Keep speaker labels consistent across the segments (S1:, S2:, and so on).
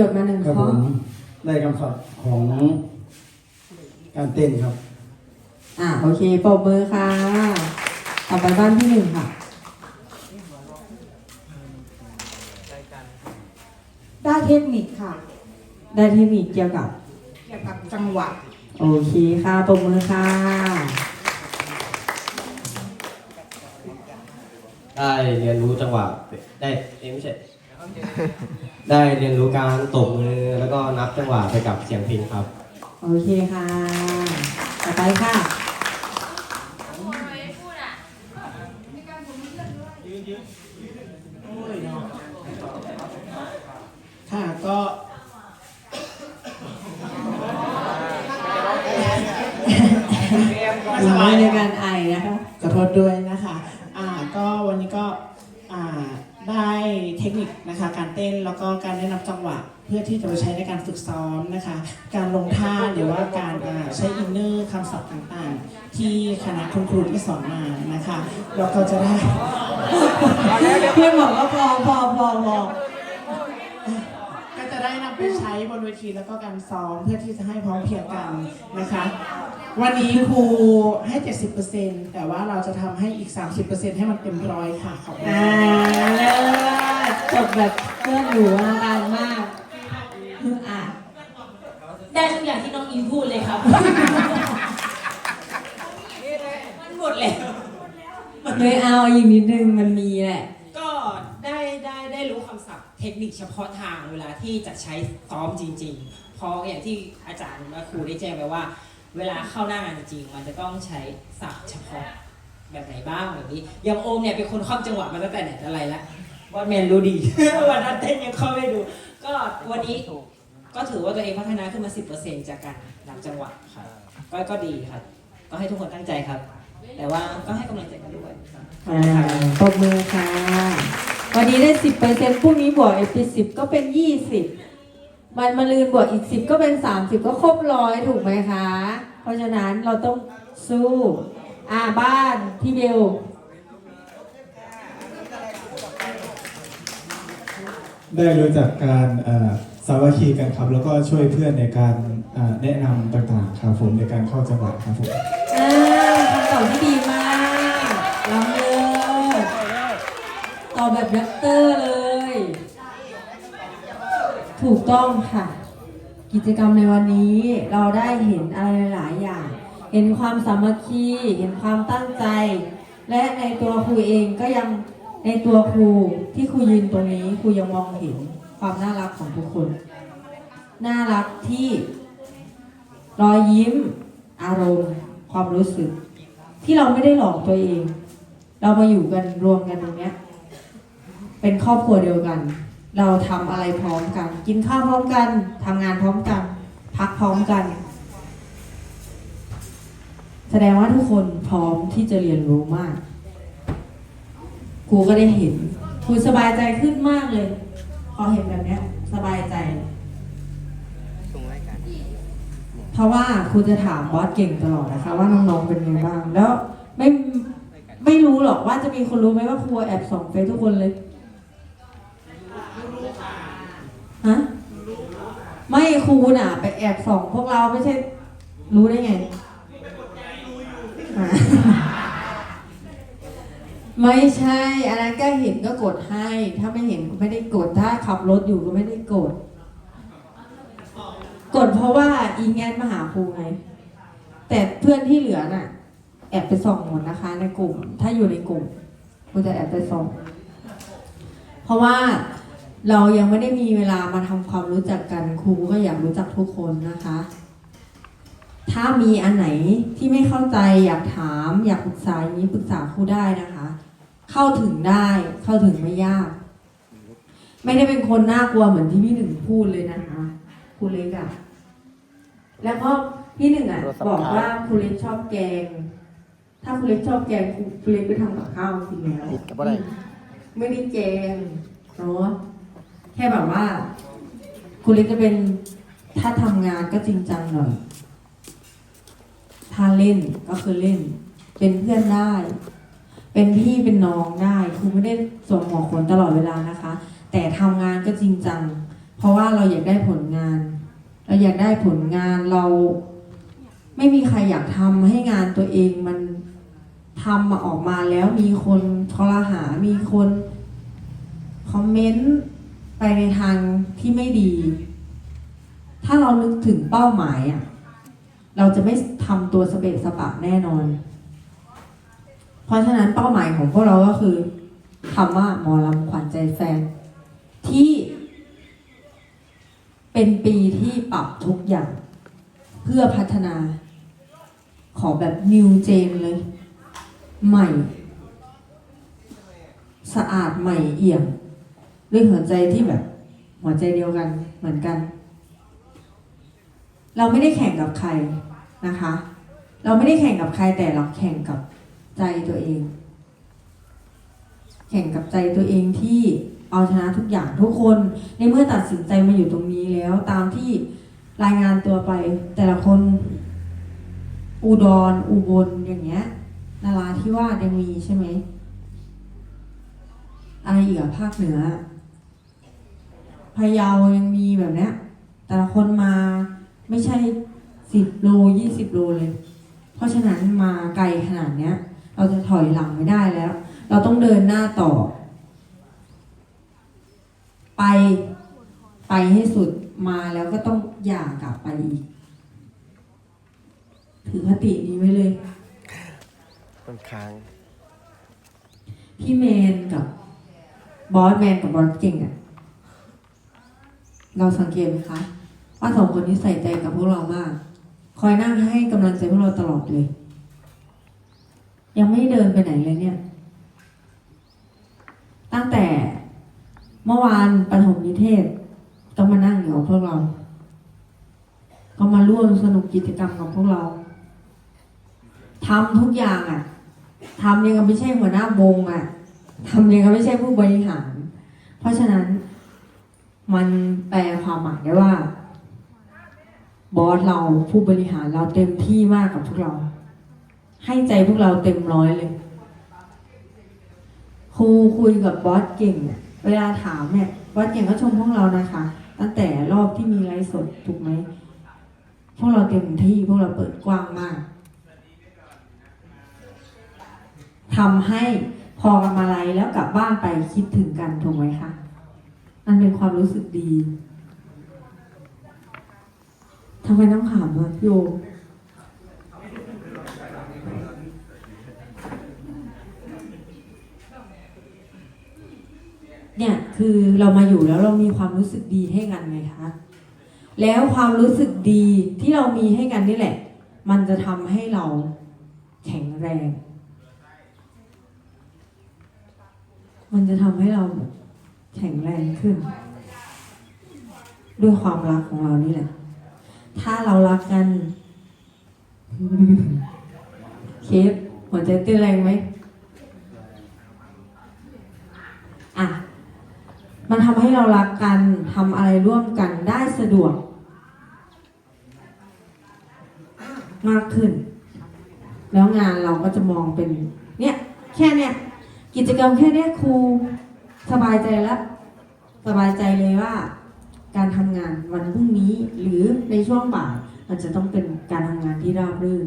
S1: โยชน์มาหนึ่ง
S2: ครับ
S1: ข้
S2: ผ
S1: อ
S2: มได้คำศัพท์ของการเต้นครับ
S1: อ่าโอเคปรบมือค่ะ ต่อไปบ้านที่หนึ่งค่ะ
S3: ได้เทคนิคค่ะ
S1: ได้เทคนิคเกี่ยวกับ
S3: เกี่ยวกับจังหวะ
S1: โอเคค่ะปรบมือค่ะ
S4: ได้เรียนรู้จังหวะได้เอ้ยไม่ใช่ ได้เรียนรู้การตบมือแล้วก็นับจังหวะไปกับเสียงเพลงครับ
S1: โอเคค่ะ ต่อไปค่ะ
S5: ค่ะก็
S1: หนูไม่ในการไอนะคะ
S5: ขอโทษด้วยนะคะ อ่า ก็วันนี้ก็ อ่า ได้เทคนิคนะคะการเต้นแล้วก็การแนะนำจังหวะ เพื่อที่จะไปใช้ในการฝึกซ้อมนะคะ การลงท่าหรือว่าการใช้อินเนอร์คำศัพท์ต่างๆ ที่คณะคุณครูที่สอนมานะคะแล้วก็จะได้
S1: เพื่อนบอกว่าพอพอพอพอ
S5: ได้นำไปใช้บนเวทีแล้วก็การซ้อมเพื่อที่จะให้พร้อมเพรียงกันนะคะ วันนี้ครูให้ 70%แต่ว่าเราจะทำให้อีก 30%ให้มันเต็มร้อยค่ะขอบคุณ
S1: อ่า
S5: ค่ะ
S1: เลิศจบแบบเพื่อนหนูอลังการมากอะ
S6: ได้ทุกอย่างที่น้องอินพูดเลยครับ มันหมดแล้ว
S1: ไม่เอาอีกนิดนึงมันมีแหละ
S6: ก็ได้ได้ได้รู้คำศัพท์ เทคนิคเฉพาะทางเวลาที่จะใช้ซ้อมจริงๆ เพราะอย่างที่อาจารย์และครูได้แจ้งไปว่า เวลาเข้าหน้างานจริงมันจะต้องใช้ศัพท์เฉพาะแบบไหนบ้างแบบนี้อย่างโอมเนี่ยเป็นคนครอบจังหวะมาตั้งแต่ไหนแต่ไรแล้วว่าแมนรู้ดีวันนั้นเต้นยังเข้าไม่ดู ก็วันนี้ก็ถือว่าตัวเองพัฒนาขึ้นมา 10%จากการนับจังหวะครับก็ก็ดีครับ ก็ให้ทุกคนตั้งใจครับ แต่ว่าก็ให้กำลังใจกันด้วยครับ
S1: อ่าปรบมือค่ะ วันนี้ได้สิบเปอร์เซ็นต์พรุ่งนี้บวกอีกสิบก็เป็นยี่สิบมันมาลืนบวกอีกสิบก็เป็นสามสิบก็ครบร้อยถูกไหมคะ เพราะฉะนั้นเราต้องสู้อ่าบ้านพี่เบล
S7: ได้รู้จักการเอ่อสามัคคีกันครับ แล้วก็ช่วยเพื่อนในการเอ่อแนะนำต่างๆครับผมในการเข้าจังหวะครับผม
S1: อ่าคำตอบที่ดี ด็อกเตอร์เลย ถูกต้องค่ะ กิจกรรมในวันนี้เราได้เห็นอะไรหลายอย่าง เห็นความสามัคคี เห็นความตั้งใจ และในตัวครูเองก็ยังในตัวครูที่ครูยืนตรงนี้ครูยังมองเห็นความน่ารักของทุกคน น่ารักที่รอยยิ้ม อารมณ์ ความรู้สึก ที่เราไม่ได้หลอกตัวเอง เรามาอยู่กันรวมกันตรงเนี้ย เป็นครอบครัวเดียวกัน เราทำอะไรพร้อมกัน กินข้าวพร้อมกันทำงานพร้อมกัน พักพร้อมกัน แสดงว่าทุกคนพร้อมที่จะเรียนรู้มากครูก็ได้เห็นครูสบายใจขึ้นมากเลย พอเห็นแบบนี้สบายใจเพราะว่าครูจะถามบอสเก่งตลอดนะคะ ว่าน้องๆเป็นไงบ้าง แล้วไม่ไม่รู้หรอกว่าจะมีคนรู้ไหมว่าครูแอบส่องเฟซทุกคนเลย ไม่ครูน่ะ ไปแอบส่องพวกเราไม่ใช่ รู้ได้ไงไม่ใช่อันนั้นก็เห็นก็กดให้ ถ้าไม่เห็นก็ไม่ได้กดถ้าขับรถอยู่ก็ไม่ได้กด กดเพราะว่าอีแงนมาหาครูไงแต่เพื่อนที่เหลือน่ะ แอบไปส่องหมดนะคะ ในกลุ่ม ถ้าอยู่ในกลุ่มครูจะแอบไปส่องเพราะว่า เรายังไม่ได้มีเวลามาทำความรู้จักกันครูก็อยากรู้จักทุกคนนะคะ ถ้ามีอันไหนที่ไม่เข้าใจอยากถามอยากปรึกษาอย่างนี้ปรึกษาครูได้นะคะ เข้าถึงได้เข้าถึงไม่ยาก ไม่ได้เป็นคนน่ากลัวเหมือนที่พี่หนึ่งพูดเลยนะคะครูเล็กอะแล้วก็พี่หนึ่งอะบอกว่าครูเล็กชอบแกง ถ้าครูเล็กชอบแกงครูครูเล็กไปทำกับข้าวกินแล้วไม่ได้แกงเนาะแค่แบบว่าครูเล็กจะเป็นถ้าทำงานก็จริงจังหน่อยถ้าเล่นก็คือเล่น เป็นเพื่อนได้ เป็นพี่เป็นน้องได้ครูไม่ได้สวมหัวโขนตลอดเวลานะคะ แต่ทำงานก็จริงจัง เพราะว่าเราอยากได้ผลงาน เราอยากได้ผลงานเราไม่มีใครอยากทำให้งานตัวเองมันทำมาออกมาแล้วมีคนทรหา มีคนคอมเมนต์ ไปในทางที่ไม่ดี ถ้าเรานึกถึงเป้าหมายอะเราจะไม่ทำตัวสเปะสปะแน่นอน เพราะฉะนั้นเป้าหมายของพวกเราก็คือคำว่าหมอลำขวัญใจแฟน ที่ เป็นปีที่ปรับทุกอย่าง เพื่อพัฒนา ขอแบบนิวเจนเลย ใหม่ สะอาดใหม่เอี่ยม ด้วยหัวใจที่แบบ หัวใจเดียวกันเหมือนกัน เราไม่ได้แข่งกับใครนะคะ เราไม่ได้แข่งกับใครแต่เราแข่งกับใจตัวเอง แข่งกับใจตัวเองที่เอาชนะทุกอย่างทุกคนในเมื่อตัดสินใจมาอยู่ตรงนี้แล้วตามที่รายงานตัวไปแต่ละคน อุดรอุบลอย่างเงี้ยนาราที่ว่าสยังมีใช่ไหมอะไรอีกอะภาคเหนือ พะเยายังมีแบบเนี้ย แต่ละคนมาไม่ใช่สิบโลยี่สิบโลเลย เพราะฉะนั้นมาไกลขนาดเนี้ย เราจะถอยหลังไม่ได้แล้ว เราต้องเดินหน้าต่อ ไปไปให้สุดมาแล้วก็ต้องอย่ากลับไปอีก ถือคตินี้ไว้เลย
S8: ต้นค้าง
S1: พี่เมนกับบอสแมนกับบอสเก่งอะ เราสังเกตไหมคะว่าสองคนนี้ใส่ใจกับพวกเรามาก คอยนั่งให้กำลังใจพวกเราตลอดเลย ยังไม่เดินไปไหนเลยเนี่ย ตั้งแต่เมื่อวานปฐมนิเทศต้องมานั่งอยู่กับพวกเรา ก็มาร่วมสนุกกิจกรรมกับพวกเราทำทุกอย่างอะทำยังกับไม่ใช่หัวหน้าวงอะทำยังกับไม่ใช่ผู้บริหาร เพราะฉะนั้น มันแปลความหมายได้ว่า บอสเราผู้บริหารเราเต็มที่มากกับพวกเรา ให้ใจพวกเราเต็มร้อยเลยครูคุยกับบอสเก่ง เวลาถามเนี่ยบอสเก่งก็ชมพวกเรานะคะ ตั้งแต่รอบที่มีไลฟ์สดถูกไหมพวกเราเต็มที่พวกเราเปิดกว้างมากทำให้พอกันมาไลฟ์แล้วกลับบ้านไปคิดถึงกันถูกไหมคะ มันเป็นความรู้สึกดีทำไมต้องถามวะโยมเนี่ยคือเรามาอยู่แล้วเรามีความรู้สึกดีให้กันไงคะแล้วความรู้สึกดีที่เรามีให้กันนี่แหละ มันจะทำให้เราแข็งแรง มันจะทำให้เรา แข็งแรงขึ้น ด้วยความรักของเรานี่แหละ ถ้าเรารักกัน เคฟหัวใจเต้นแรงไหมอะ มันทำให้เรารักกันทำอะไรร่วมกันได้สะดวก มากขึ้น แล้วงานเราก็จะมองเป็น เนี่ย แค่เนี่ย กิจกรรมแค่เนี้ยครู สบายใจแล้วสบายใจเลยว่า การทำงานวันพรุ่งนี้หรือในช่วงบ่ายมันจะต้องเป็นการทำงานที่ราบรื่น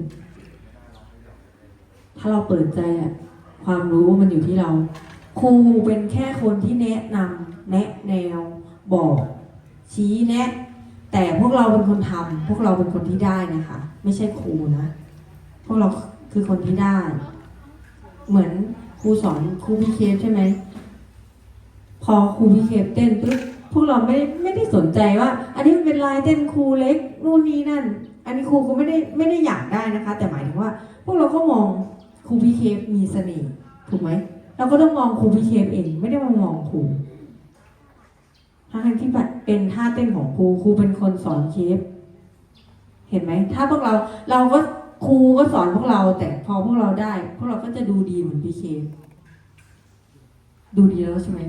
S1: ถ้าเราเปิดใจอะความรู้มันอยู่ที่เรา ครูเป็นแค่คนที่แนะนำแนะแนว บอก ชี้แนะ แต่พวกเราเป็นคนทำพวกเราเป็นคนที่ได้นะคะ ไม่ใช่ครูนะ พวกเราคือคนที่ได้ เหมือนครูสอนครูพี่เคฟใช่ไหม พอครูพี่เคฟเต้นปุ๊บพวกเราไม่ไม่ได้สนใจว่า อันนี้มันเป็นลายเต้นครูเล็กนู่นนี่นั่น อันนี้ครูก็ไม่ได้ไม่ได้อยากได้นะคะ แต่หมายถึงว่า พวกเราก็มองครูพี่เคฟมีเสน่ห์ถูกไหมเราก็ต้องมองครูพี่เคฟเอง ไม่ได้มามองครูทั้งที่เป็นท่าเต้นของครูครูเป็นคนสอนเคฟเห็นไหมถ้าพวกเราเราก็ครูก็สอนพวกเรา แต่พอพวกเราได้ พวกเราก็จะดูดีเหมือนพี่เค ดูดีแล้วใช่ไหม